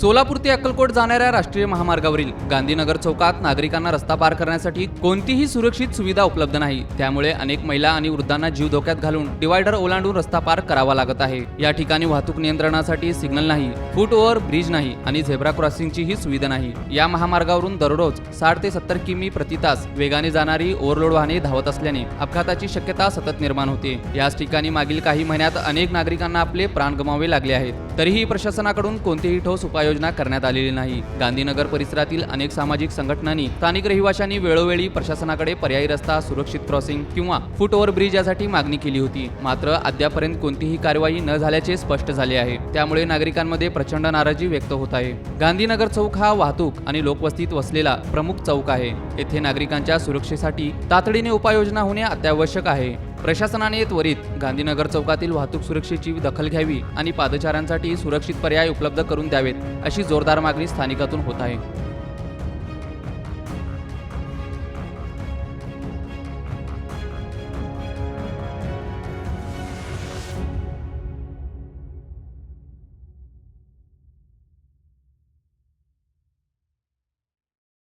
सोलापूर ते अक्कलकोट जाणाऱ्या राष्ट्रीय महामार्गावरील गांधीनगर चौकात नागरिकांना रस्ता पार करण्यासाठी कोणतीही सुरक्षित सुविधा उपलब्ध नाही. त्यामुळे अनेक महिला आणि वृद्धांना जीव धोक्यात घालून डिवायडर ओलांडून रस्ता पार करावा लागत आहे. या ठिकाणी वाहतूक नियंत्रणासाठी सिग्नल नाही फूट ओव्हर ब्रिज नाही आणि झेब्रा क्रॉसिंगची ही सुविधा नाही. या महामार्गावरून दररोज साठ ते सत्तर किमी प्रति तास वेगाने जाणारी ओव्हरलोड वाहने धावत असल्याने अपघाताची शक्यता सतत निर्माण होते. याच ठिकाणी मागील काही महिन्यात अनेक नागरिकांना आपले प्राण गमावे लागले आहेत. तरीही प्रशासनाकडून कोणतीही ठोस उपाययोजना करण्यात आलेली नाही. गांधीनगर परिसरातील अनेक सामाजिक संघटनांनी स्थानिक रहिवाशांनी वेळोवेळी प्रशासनाकडे पर्यायी रस्ता सुरक्षित क्रॉसिंग किंवा फूट ओव्हर ब्रिज यासाठी मागणी केली होती. मात्र अद्यापर्यंत कोणतीही कारवाई न झाल्याचे स्पष्ट झाले आहे. त्यामुळे नागरिकांमध्ये प्रचंड नाराजी व्यक्त होत आहे. गांधीनगर चौक हा वाहतूक आणि लोकवस्तीत वसलेला प्रमुख चौक आहे. येथे नागरिकांच्या सुरक्षेसाठी तातडीने उपाययोजना होणे अत्यावश्यक आहे. प्रशासनाने त्वरित गांधीनगर चौकातील वाहतूक सुरक्षेची दखल घ्यावी आणि पादचाऱ्यांसाठी सुरक्षित पर्याय उपलब्ध करून द्यावेत अशी जोरदार मागणी स्थानिकातून होत आहे.